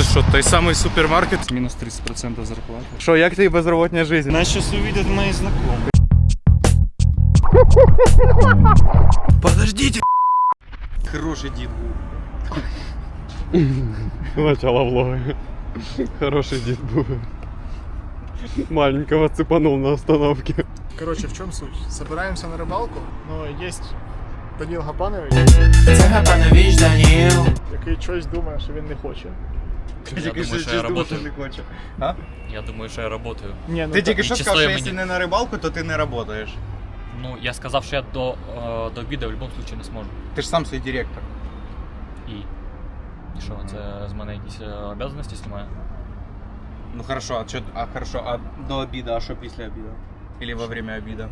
Це що, той самий супермаркет? Минус 30% зарплаты. Що, як тобі безробітня життя? Нас сейчас увидят мои знакомые. Подождите! Хороший дід був. Начало влога. Хороший дед был. Маленького цепанул на остановке. Короче, в чем суть? Собираемся на рыбалку, но есть Даніл Гапанович, Це Гапанович Даніл. який щось думає, що він не хоче. Я думаю, що я работаю. хоче. Я думаю, що я работаю. Ні, ну Ти тільки що сказав, що стоїть якщо не на рибалку, то ти не працюєш. Ну, я сказав, що я до, е, до обіду в будь-якому випадку не зможу. Ти ж сам свій директор. І. І що, це з мене якісь е, обов'язаності знімає? Ну хорошо, а що, а хорошо, а до обіду, а що після обіду? Или во время обіду?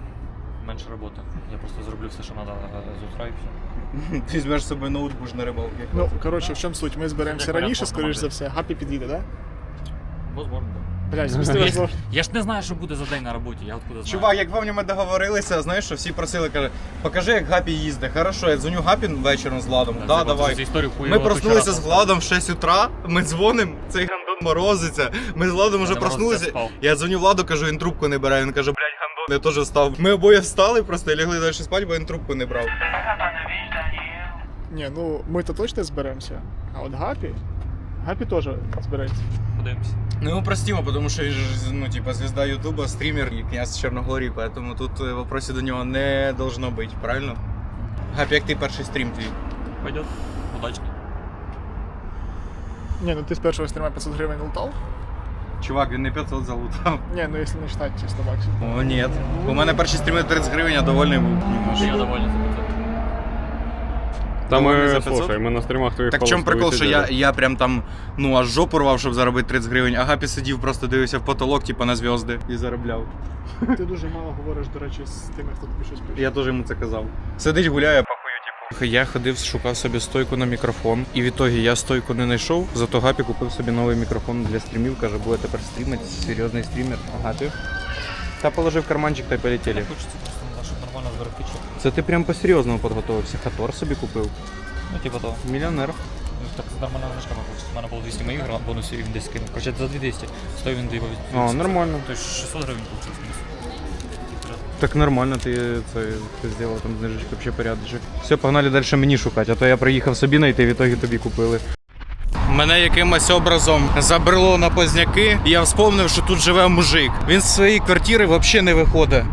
Менше роботи. Я просто зроблю все, що треба з утра і все. Ти візьмеш з собою ноут, будеш на рибалці. Ну, коротше, в чому суть? Ми зберемося Як раніше, скоріш за все. Гапі під'їде, да? Возможно, так. Блядь, спустилась Є- Я ж не знаю, що буде за день на роботі, я откуда знаю. Чувак, як помню, ми договорилися, знаєш, що всі просили, каже, покажи, як Гапі їздить. Хорошо, я дзвоню Гапі вечором з Владом. Так, Да, це давай. історію Ми проснулися з Владом в 6 утра, ми дзвонимо, цей гандон морозиться. Ми з Владом вже проснулися. спав. Я дзвоню Владу, кажу, він трубку не бере. Він каже, блядь, гандон, я теж встав. Ми обоє встали просто і лягли далі спати, бо він трубку не брав. Ні, ну ми то точно зберемося. А от Гапі. Гапі теж збереться. Подивимось. Ну його простимо, тому що він ж, ну, типа, звізда Ютуба, стрімер і князь Чорногорії, поэтому тут е, вопросів до нього не должно бути, правильно? Гапі, як ти перший стрім твій? Пойдет. Удачно. Ні, ну ти з першого стріма 500 гривень лутав? Чувак, він не 500 залутав. Ні, ну якщо не считати чисто максимум. О, ні. У мене перші стріми 30 гривень, я довольний був. Я доволен за це. Там Довольный за мы, 500? слушай, мы на стримах твоих Так в чому холостую прикол, що я, сидели. я прям там, ну аж жопу рвав, щоб заробити 30 гривень, а Гапі сидів, просто дивився в потолок, типа на зв'язки і заробляв. Ти дуже мало говориш, до речі, з тими, хто тобі щось пише. Я теж йому це казав. Сидить, гуляє, похую, типу. Я ходив, шукав собі стойку на мікрофон, і в ітогі я стойку не знайшов, зато Гапі купив собі новий мікрофон для стрімів, каже, буде тепер стрімити, серйозний стрімер. Ага, ти? Та положив в карманчик та й полетіли. Зберегти чок. Це ти прям по-серйозному підготувався. Хатор собі купив. Ну, типа того. Мільйонер. Ну, Так нормальна знижка виходить. У мене було 200 моїх грам, бонусів він десь кинув. Короче, за 2200. Стоїв він 2 О, нормально. Тобто 600 гривень вийшло. Так нормально, ти це ти зробив там знижечку, взагалі порядочок. Все, погнали далі мені шукати, а то я приїхав собі знайти, в ітогі тобі купили. Мене якимось образом забрело на позняки, і я вспомнив, що тут живе мужик. Він з своєї квартири взагалі не виходить.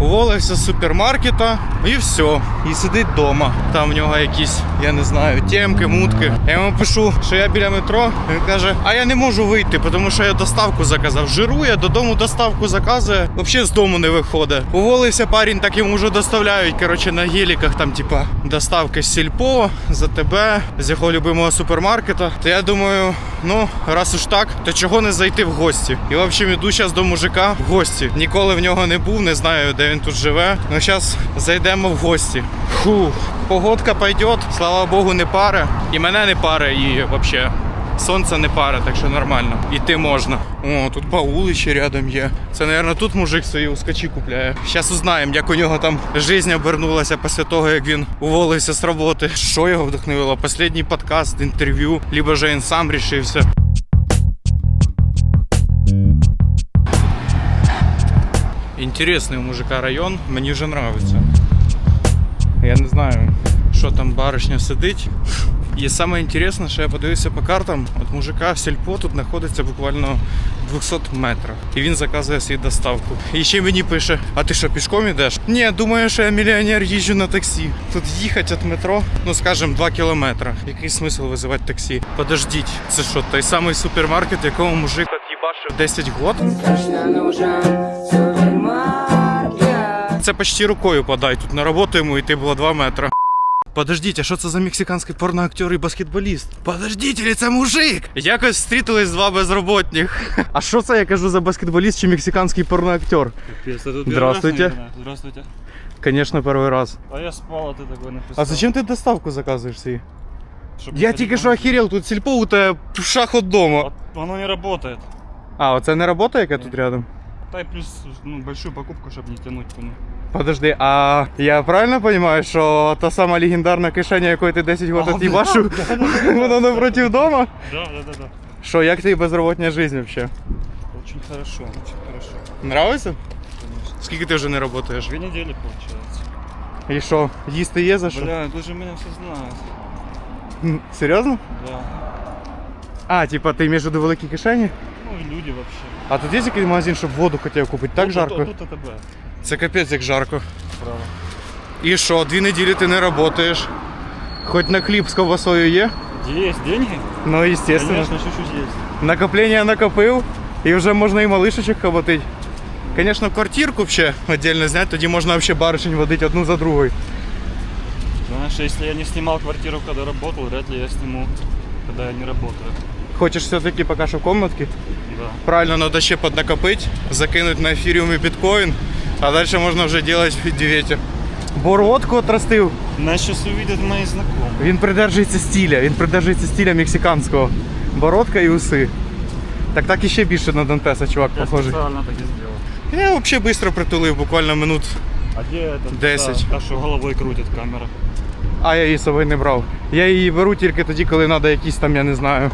Уволився з супермаркета і все. І сидить вдома. Там в нього якісь, я не знаю, темки, мутки. Я йому пишу, що я біля метро. Він каже: А я не можу вийти, тому що я доставку заказав. Жирує, додому доставку заказує. Взагалі з дому не виходить. Уволився парень, так йому вже доставляють. Коротше, на геліках там, типа, доставки з сільпо, за тебе, з його любимого супермаркета. То я думаю, ну, раз уж так, то чого не зайти в гості? І в общем, іду зараз до мужика в гості. Ніколи в нього не був, не знаю, де він тут живе. Ну зараз зайдемо в гості. Фух, погодка пойде, слава Богу, не паре. І мене не паре, і взагалі. Сонце не паре, так що нормально. Іти можна. О, тут баули ще рядом є. Це, мабуть, тут мужик свої ускачі купляє. Зараз узнаємо, як у нього там життя обернулася після того, як він уволився з роботи. Що його вдохновило? Послідній подкаст, інтерв'ю, либо же він сам рішився. Інтересний у мужика район, мені вже подобається. Я не знаю, що там баришня сидить. І саме інтересне, що я подивився по картам, от мужика сільпо тут знаходиться буквально в 200 метрах. І він заказує свій доставку. І ще мені пише: а ти що, пішком ідеш? Ні, думаю, що я мільйонер їжджу на таксі. Тут їхати від метро, ну скажімо, 2 кілометри. Який смисл визивати таксі? Подождіть, це що, той самий супермаркет, в якому мужик от їбашив 10 год? Це почти рукою подай. Тут на роботу йому йти було 2 метри. Подождіть, а що це за мексиканський порноактер і баскетболіст? Подождіть, це мужик? Якось зустрітились два безробітних. А що це я кажу за баскетболіст чи мексиканський порноактер? Здравствуйте. Здравствуйте. Конечно, перший раз. А я спал, а ты такой написал. А зачем ти доставку заказуєш свій? Чтобы Я тільки що охерел, тут сільпо у тебе шах от дома. А Оно не работает. А, оце не робота, яка тут рядом? Дай плюс ну, большую покупку, чтобы не тянуть понял. Подожди, а я правильно розумію, що та сама легендарна кишеня, якою ти 10 років от'їбашив, вона напротив дома? Да, да, да, да. Що, як тобі безроботня життя взагалі? Очень хорошо, очень хорошо. Нравиться? Конечно. Скільки ти вже не працюєш? Две недели получается. І що, їсти є за що? Бля, тут же меня все знают. М, Серйозно? Да. А, типа ти між до великі кишені? Ну и люди вообще. А тут є якийсь магазин, щоб воду хотів купити? Так Тут- жарко? Тут, тут АТБ. Це капець як жарко. Право. І що, дві неділі ти не працюєш? Хоч на хліб з ковбасою є? Есть деньги? Ну, естественно. Конечно, чуть-чуть есть. Накоплення накопив, і вже можна і малишечок хоботить. Звісно, квартирку ще віддільно зняти, тоді можна взагалі баришень водити одну за другою. Знаешь, если я не снимал квартиру, когда работал, вряд ли я сниму, когда я не работаю. Хочеш все-таки поки що комнатки? Да. Правильно, треба ще піднакопити, закинути на ефіріумі біткоін, а далі можна вже робити в діветі. Бородку отростив. Нас сейчас увидят мои знакомые. Він придержується стиля, він придержується стиля мексиканського. Бородка і уси. Так так і ще більше на Дантеса, чувак, Я похожий. так сделал. Я взагалі швидко притулив, буквально минут. А это? Десять. Та, та, що головой крутит камера. А я її з собою не брав. Я її беру тільки тоді, коли треба якісь там, я не знаю,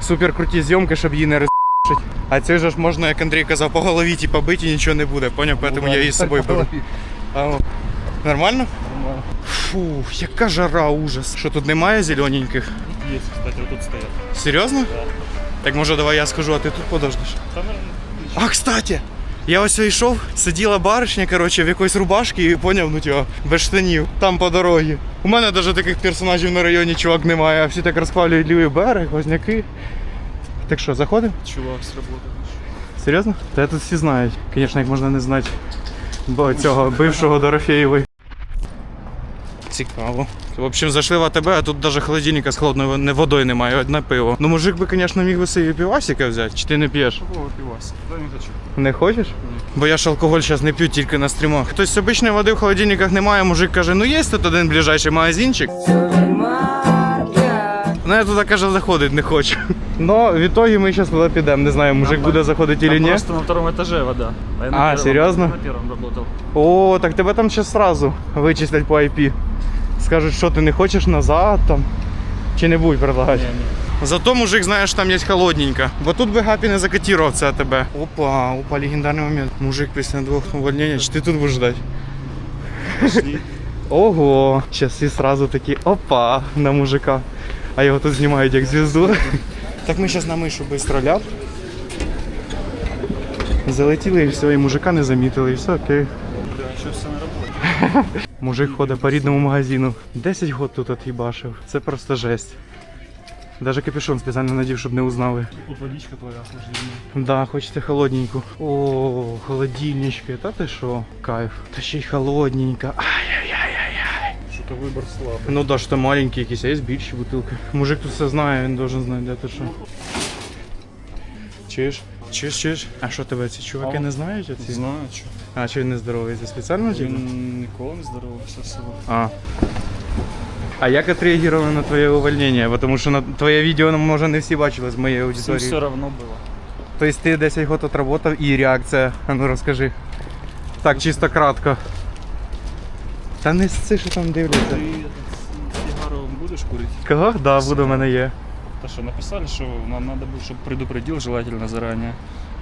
супер круті зйомки, щоб її не розшить. А це ж можна, як Андрій казав, по голові ті бити і нічого не буде, поняв? Тому я її з собою беру. А. Нормально? Нормально. Фу, яка жара, ужас. Що тут немає зелененьких? Есть, кстати, вот тут стоят. Серйозно? Да. Так може давай я скажу, а ти тут подождеш. Там, А, кстати, я ось йшов, сиділа баришня, коротше, в якоїсь рубашці і поняв, ну тього, без штанів, там по дорозі. У мене навіть таких персонажів на районі чувак немає, а всі так розхвалюють лівий берег, возняки. Так що, заходимо? чувак сработал. Серйозно? Та я тут всі знають. Звісно, як можна не знати цього бившого Дорофєєвої. Цікаво. В общем, зайшли в АТБ, а тут навіть холодильника з холодною не- водою немає, одне пиво. Ну мужик би, звісно, міг би собі півасика взяти, чи ти не п'єш? Какого пиваса? Да не хочу. Не хочеш? Бо я ж алкоголь зараз не п'ю тільки на стрімах. Хтось обичної води в холодильниках немає, мужик каже, ну є тут один ближайший магазинчик. Ну я туди каже, заходить не хочу. Ну, в ітогі ми зараз туди підемо. Не знаю, мужик буде заходити чи ні. просто на втором этаже вода. А, первом- серьезно? На первом работал. О, так тебе там ще сразу вичислять по IP. Скажуть, що ти не хочеш назад там. Чи не будуть предлагати. Зато мужик, знаєш, там є холодненько. Бо тут би Гапі не закатірував це тебе. Опа, опа, легендарний момент. Мужик після двох увольнення, чи ти тут будеш ждати? Ого, зараз всі сразу такі опа на мужика. А його тут знімають як звізду. Так ми зараз на мишу бистро ляп. Залетіли і все, і мужика не замітили, і все окей. Бля, Мужик ходить по рідному магазину. 10 год тут от'їбашив. Це просто жесть. Даже капюшон спеціально надів, щоб не узнали. Тут водичка твоя охлажденная. Да, хочеться холодненьку. О, холодильнички, та ти що? Кайф. Та ще й холодненько. Ай-яй-яй-яй-яй. Что-то выбор слабый. Ну да, що маленькі якісь, а є більші бутилки. Мужик тут все знає, він должен знати, де ти що. Чуєш? Чуєш, чуєш? А що тебе ці чуваки А? не знають оці? знаю, что. А чи він не здоровий? Це спеціально типу? Він ніколи не здоровався з собою. А. А як отреагировали на твоє увольнення? Тому що на твоє відео ну, може не всі бачили з моєї Всім аудиторії. все равно було. Тобто ти 10 років отработав і реакція. А ну розкажи. Так, чисто кратко. Та не сці, що там дивляться. Ти сигару будеш курити? Кого? Да, буду, в мене є. Та що, написали, що нам надо було, щоб предупредил желательно заранее.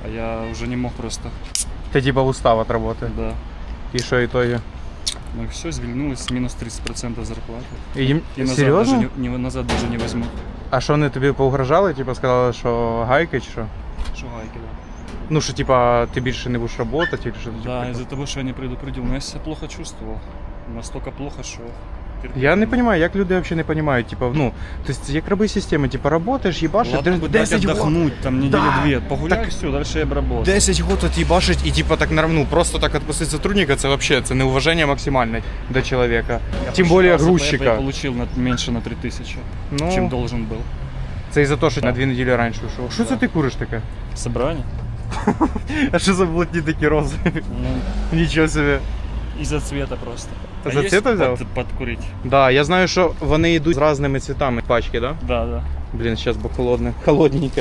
А я вже не мог просто. Ти типа устав від роботи. Да. І що ітоги? Ну и все, звільнилось мінус 30% зарплати. І їм... І назад Серйозно? даже не, не, назад даже не возьму. А що вони тобі поугрожали? Типа сказали, що гайки чи що? Що гайки, да. Ну що, типа, ти більше не будеш працювати, чи що? Да, из-за того, что я не предупредил. Но я себя плохо чувствовал. Настолько плохо, что терпеть Я не мог. розумію, як люди взагалі не розуміють, типа, ну, тобто, як раби система, типа, работаєш, їбашиш, Ладно бы 10 дать год. отдохнуть, там недели Да. две. Погуляй, Так- все, дальше я бы работал. 10 год от їбашить і типа так нар- ну, просто так відпустити сотрудника, це вообще це неуваження максимальне до чоловіка. Я Тим більше посчитался, грузчика. Я получил на, меньше на 3000, Ну, чем должен был. це із-за того, що на дві неділі раніше йшов. Що це ти куриш таке? Собрание? А що за блатні такі рози? Ну, Нічого собі. Из-за цвета просто. За есть цвета взял? под- подкурить? Да, я знаю, що вони йдуть з різними цвітами. Пачки, да? Да, да. Блин, сейчас бы холодно. Холодненько.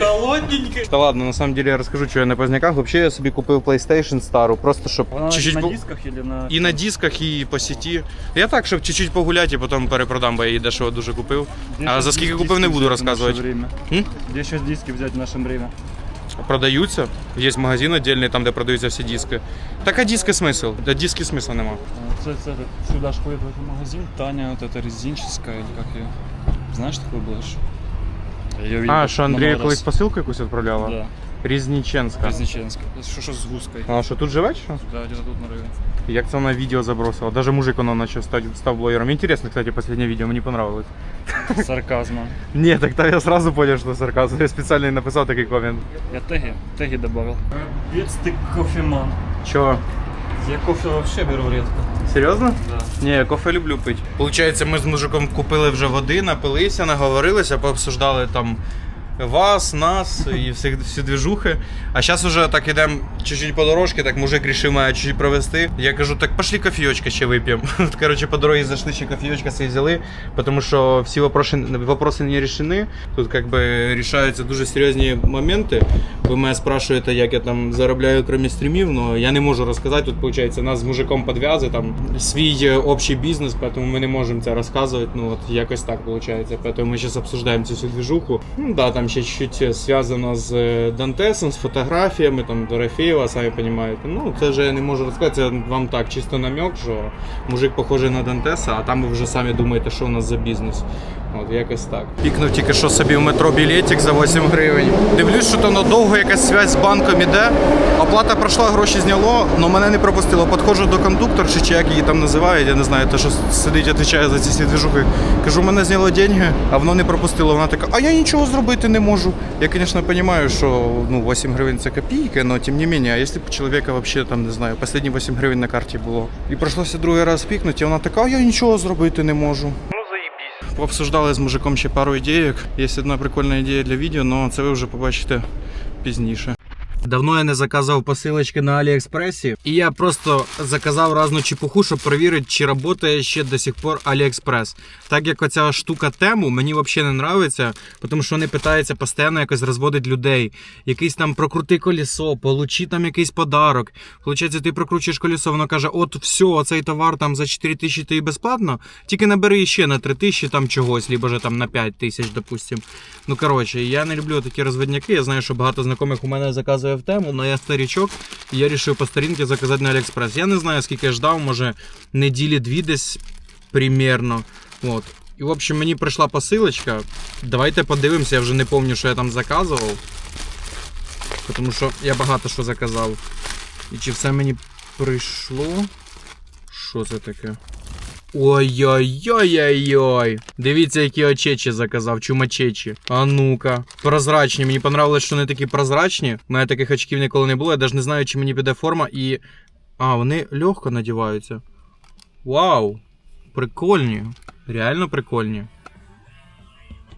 Холодненько. Та ладно, на самом деле я розкажу, що я на поздняках. Вообще я собі купив PlayStation стару, просто щоб Она чуть-чуть на по- дисках или на... І на дисках, і по сіті. Я так, щоб чуть-чуть погуляти, і потім перепродам, бо я її дешево дуже купив. Где А щас за скільки диски купив, не буду взять в наше розказувати. время? М? Где сейчас диски взять в наше время? Продаються. Є магазин отдельний, там, де продаються всі диски. Так а диски смисл? Да диски смисла нема. А, це- це Сюда ж ходит в этот магазин. Таня вот эта резинческая, или как ее? Знаешь, такой был же? Я её видел А, що Андрію много колись раз. посилку якусь відправляла? Да, Різніченська. Резниченская. Что, что с гуской? А що тут живе чи що? Да, где-то тут на районе. Як це вона відео забросила? Даже мужик вона начав стати став блогером. Интересно, кстати, последнее відео, мені понравилось. С сарказмом. Ні, так то я сразу понял, що сарказм. Я спеціально написав такий комент. Я теги, теги добавил. Капец ты кофеман. Чого? Я кофе вообще беру редко. Серйозно? Да. Ні, я кофе люблю пити. Получається, ми з мужиком купили вже води, напилися, наговорилися, пообсуждали там вас, нас і всі, всі двіжухи. А зараз уже так ідемо чуть-чуть по дорожці, так мужик рішив мене чуть-чуть провести. Я кажу, так пошли кофійочка ще вип'ємо. От, Коротше, по дорозі зайшли ще кофійочка собі взяли, тому що всі вопроси, не рішені. Тут как би рішаються дуже серйозні моменти. Ви мене спрашуєте, як я там заробляю крім стрімів, але я не можу розказати. Тут, виходить, нас з мужиком підв'язи, там свій е, общий бізнес, тому ми не можемо це розказувати. Ну от якось так виходить. Тому ми зараз обсуждаємо цю всю движуху. Ну да, там ще чуть зв'язано з е, Дантесом, з фотографіями, там Дорофеєва, самі розумієте. Ну, це вже я не можу розказати, це вам так чисто намек, що мужик похожий на Дантеса, а там ви вже самі думаєте, що у нас за бізнес. От якось так. Пікнув тільки що собі в метро білетик за 8 гривень. Дивлюсь, що то надовго якась связь з банком іде. Оплата пройшла, гроші зняло, але мене не пропустило. Підходжу до кондукторші, чи як її там називають, я не знаю, те, що сидить, відповідає за ці всі движухи. Кажу, мене зняло деньги, а воно не пропустило. Вона така, а я нічого зробити не можу. Я, звісно, розумію, що ну, 8 гривень це копійки, але тим не менше, а якщо б чоловіка взагалі, там, не знаю, останні 8 гривень на карті було. І прийшлося другий раз пікнути, і вона така, а я нічого зробити не можу. Пообсуждали з мужиком ще пару ідеєк. Є одна прикольна ідея для відео, але це ви вже побачите пізніше. Давно я не заказував посилочки на Аліекспресі, і я просто заказав різну чепуху, щоб перевірити, чи працює ще до сих пор Аліекспрес. Так як оця штука тему мені взагалі не подобається, тому що вони питаються постійно якось розводити людей. Якийсь там прокрути колесо, получи там якийсь подарок. Получається, ти прокручуєш колесо, воно каже: от все, оцей товар там за 4 тисячі тобі безплатно, тільки набери ще на 3 тисячі там чогось, либо же там на 5 тисяч, допустим. Ну коротше, я не люблю такі розводняки. Я знаю, що багато знайомих у мене заказує в тему, але я старічок, і я вирішив по старінки заказати на Аліекспрес. Я не знаю, скільки я ждав, може неділі дві десь примерно. От. І в общем, мені прийшла посилочка. Давайте подивимося, я вже не пам'ятаю, що я там заказував. Тому що я багато що заказав. І чи все мені прийшло? Що це таке? Ой-ой-ой-ой-ой. Дивіться, які очечі заказав, чумачечі. А ну-ка. Прозрачні. Мені понравилось, що вони такі прозрачні. У мене таких очків ніколи не було. Я навіть не знаю, чи мені піде форма і. А, вони легко надіваються. Вау! Прикольні. Реально прикольні.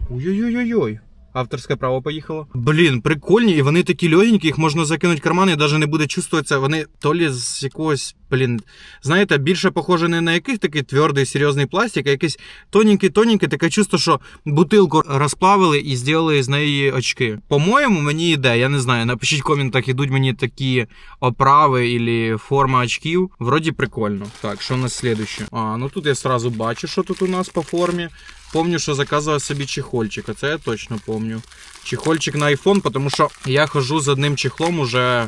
Ой-ой-ой-ой. Авторське право поїхало. Блін, прикольні, і вони такі легенькі, їх можна закинути в карман і навіть не буде чувствуватися. Вони то лі з якогось, блін, знаєте, більше похоже не на якийсь такий твердий серйозний пластик, а якийсь тоненький-тоненький, таке чувство, що бутилку розплавили і зробили з неї очки. По-моєму, мені йде, я не знаю. Напишіть в коментах, ідуть мені такі оправи або форма очків. Вроді прикольно. Так, що у нас слідуще? А, ну тут я сразу бачу, що тут у нас по формі. Помню, що заказував собі чехольчик, а це я точно помню. Чехольчик на iPhone, тому що я хожу з одним чехлом уже,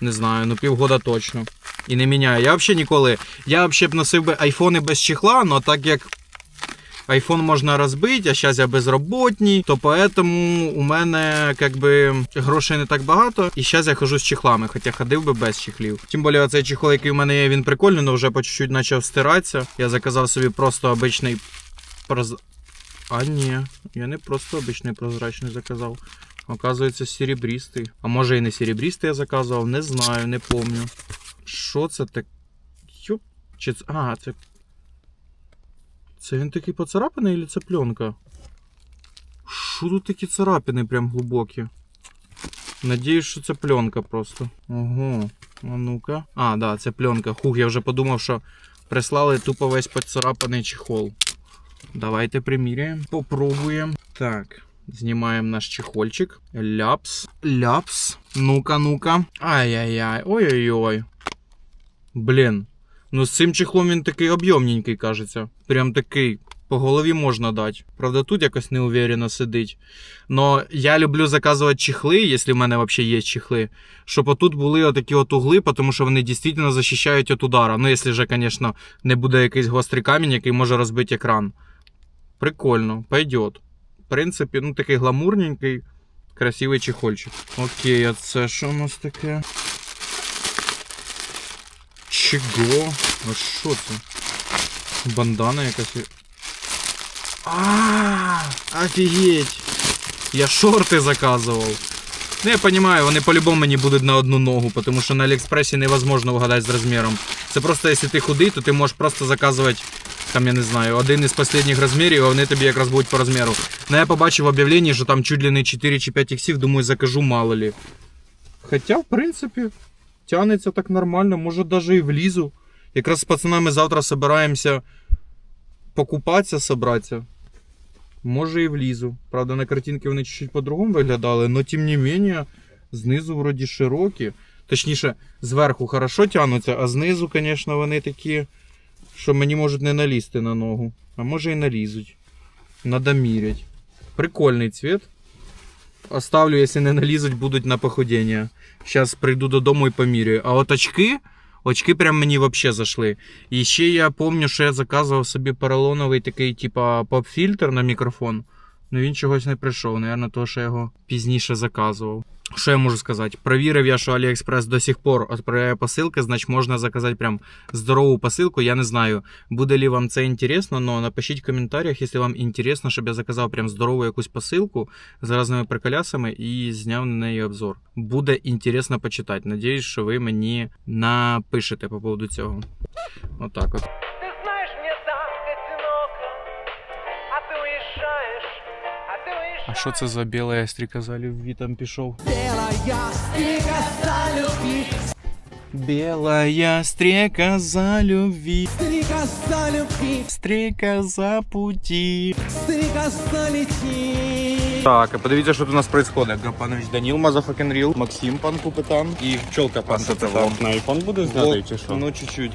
не знаю, ну півгода точно. І не міняю. Я взагалі ніколи. Я взагалі б носив би айфони без чехла, але так як iPhone можна розбити, а зараз я безробітний, то поэтому у мене как би, грошей не так багато. І зараз я хожу з чехлами, хоча ходив би без чехлів. Тим більше цей чехол, який у мене є, він прикольний, але вже по чуть-чуть почав стиратися. Я заказав собі просто обичний проз... А ні, я не просто обичний прозрачний заказав. Оказується, серебристий. А може і не серебристий я заказував, не знаю, не помню. Що це так? Йоп. Чи. А, це. Це він такий поцарапаний, чи це пленка? Що тут такі царапини прям глибокі? Надіюсь, що це пленка просто. Ого. А ну-ка. А, да, це пленка. Хух, я вже подумав, що прислали тупо весь поцарапаний чехол. Давайте приміряємо. Попробуємо. Так. Знімаємо наш чехольчик. Ляпс. Ляпс. Ну-ка, ну-ка. Ай-яй-яй. Ой-ой-ой. Блін. Ну з цим чехлом він такий об'ємненький, кажеться. Прям такий. По голові можна дати. Правда, тут якось неуверенно сидить. Но я люблю заказувати чехли, якщо в мене взагалі є чехли, щоб отут були отакі от угли, тому що вони дійсно захищають від удара. Ну, якщо вже, звісно, не буде якийсь гострий камінь, який може розбити екран. Прикольно, пойдет. В принципі, ну такий гламурненький, красивий чехольчик. Окей, а це що у нас таке? Чого? А що це? Бандана якась. А, офігеть! Я шорти заказував. Ну, я розумію, вони по-любому мені будуть на одну ногу, тому що на Аліекспресі невозможно вгадати з розміром. Це просто, якщо ти худий, то ти можеш просто заказувати, там, я не знаю, один із останніх розмірів, а вони тобі якраз будуть по розміру. Ну, я побачив в об'явленні, що там чуть ли не 4 чи 5 іксів, думаю, закажу мало ли. Хоча, в принципі, тягнеться так нормально, може навіть і влізу. Якраз з пацанами завтра збираємося покупатися, собратися. Може і влізу. Правда, на картинки вони чуть-чуть по-другому виглядали, але тим не менее, знизу вроді широкі. Точніше, зверху хорошо тягнуться, а знизу, звісно, вони такі, що мені можуть не налізти на ногу. А може і налізуть. Надо мірять. Прикольний цвет. Оставлю, якщо не налізуть, будуть на похудіння. Зараз прийду додому і поміряю. А от очки, очки прям мені взагалі зайшли. І ще я пам'ятаю, що я заказував собі поролоновий такий, типа, поп-фільтр на мікрофон. Ну він чогось не прийшов. Наверно, того, що я його пізніше заказував. Що я можу сказати? Провірив я, що AliExpress до сих пор відправляє посилки, значить можна заказати прям здорову посилку. Я не знаю, буде ли вам це інтересно, але напишіть в коментарях, якщо вам інтересно, щоб я заказав прям здорову якусь посилку з різними приколясами і зняв на неї обзор. Буде інтересно почитати. Надіюсь, що ви мені напишете по поводу цього. Отак от. А що це за біла стрікоза любві там пішов? Белая стрекоза любви. Стрекоза любви. Стрекоза пути. Стрекоза лети. Так, а подивіться, що тут у нас відбувається. Гапанович Даніл, Мазафакен Ріл, Максим, пан Купитан і пчолка пан Капитан. На iPhone буде знятий чи що? Ну, чуть-чуть.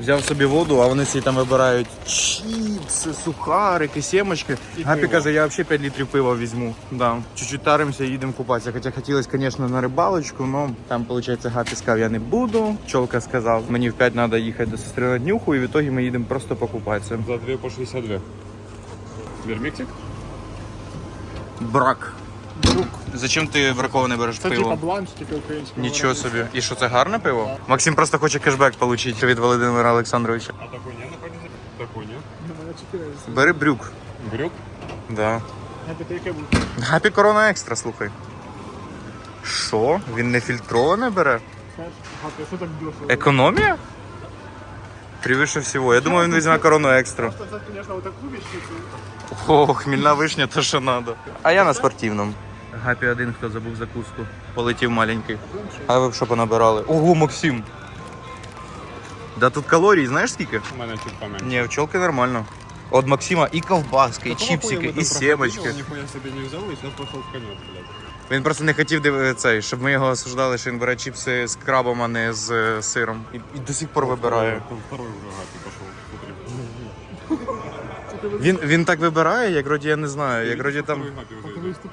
Взяв собі воду, а вони всі там вибирають чіпси, сухарики, сімочки. Гапі каже, я взагалі 5 літрів пива візьму. Да. Чуть-чуть таримося і їдемо купатися. Хоча хотілося, звісно, на рибалочку, але там, виходить, Гапі сказав, я не буду. Чолка сказав, мені в 5 треба їхати до сестри на днюху, і в ітогі ми їдемо просто покупатися. За 2 по 62. Верміктик? Брак. Друг. Зачем ти браковане береш Це типа бланш, тільки українською. Нічого собі. І що це гарне пиво? Максим просто хоче кешбек отримати від Володимира Олександровича. А такой не находится? Такой не. Бери брюк. Брюк? Да. Гапі? Корона екстра, слухай. Що? Він не фільтроване бере? Гапі, що так дешево? Економія? Превыше всього. Я думаю, він візьме корону екстра. Це, звісно, отаку вічницю. О, хмільна вишня, то що надо. А я на спортивному. Гапі один, хто забув закуску. Полетів маленький. А ви б що понабирали? Ого, Максим. Да тут калорій, знаєш скільки? У мене чуть поменше. Ні, в чолки нормально. От Максима і ковбаски, і чіпсики, і семочки. Ніхуя собі не взяв і пішов в конець, блядь. Він просто не хотів див- цей, щоб ми його осуждали, що він бере чіпси з крабом, а не з е, сиром. І, і до сих пор вибирає. Там Второй вже гапі пішов. Він, він так вибирає, як вроді я не знаю, як вроді там. Второй гапі вже Ти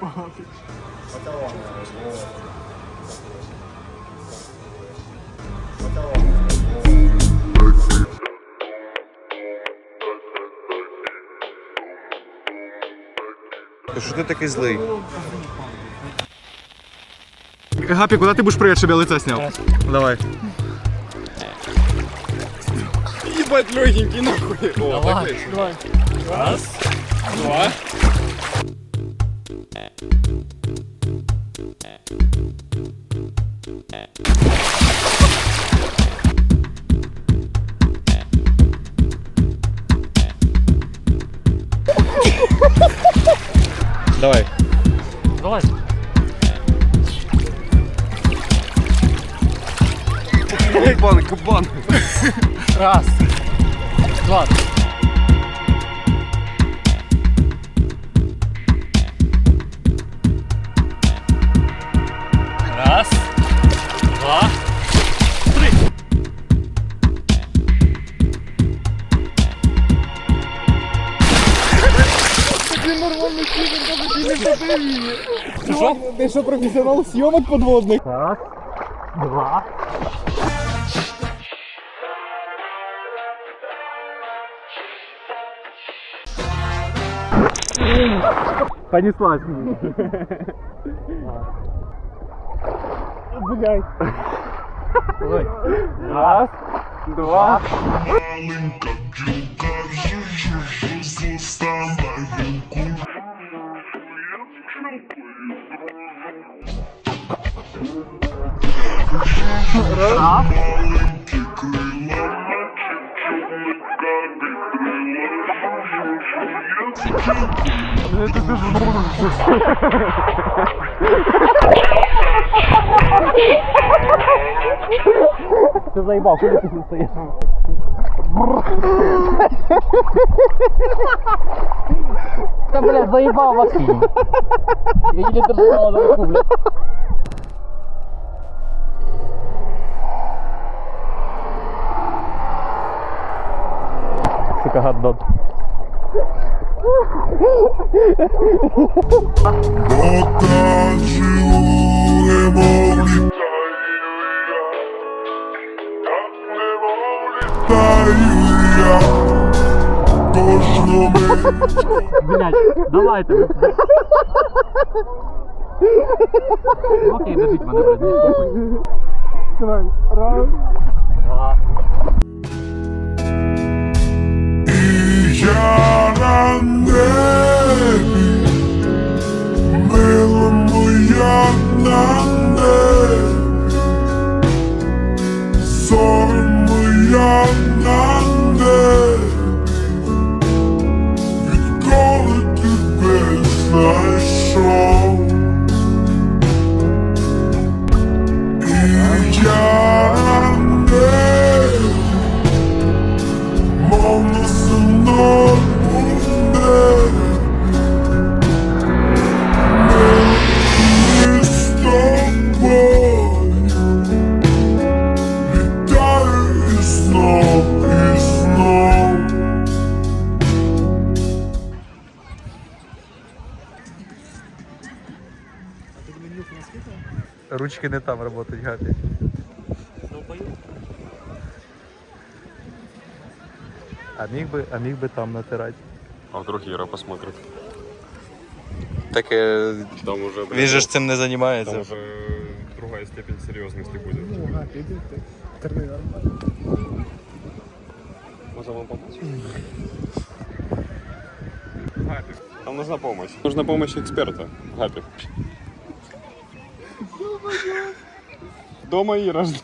йде. Що ти такий злий? Гапі, куди ти будеш приїхати, щоб я лице зняв? Давай. Їбать легенький нахуй. О, Давай. Давай. Раз. Два. Давай. Кабан. Раз. Два. Раз. Два. Три. Ти що професіонал зйомок подводних? Раз. Два. Понеслась. Блять. Раз, два. Маленька дюка, жужу, жужу, Раз. Маленький Ты заебал, куда ты стоишь? Да, блядь, заебал Максим. Я еле держал на руку, блядь. Сука, гаддот. Блядь, давайте. Окей, держіть мене, блядь, не. Давай. Раз. Два. І Я Ручки не там працюють, Гапі. А міг би, а міг би там натирати. А вдруг Ира посмотрит? Таке. Там уже, блин, Він же ж цим не там займається. уже другая степень серьезности будет. Можно вам помочь? Гапи. Там нужна помощь. Нужна помощь эксперта. Гапи. Дома Ира. ждет.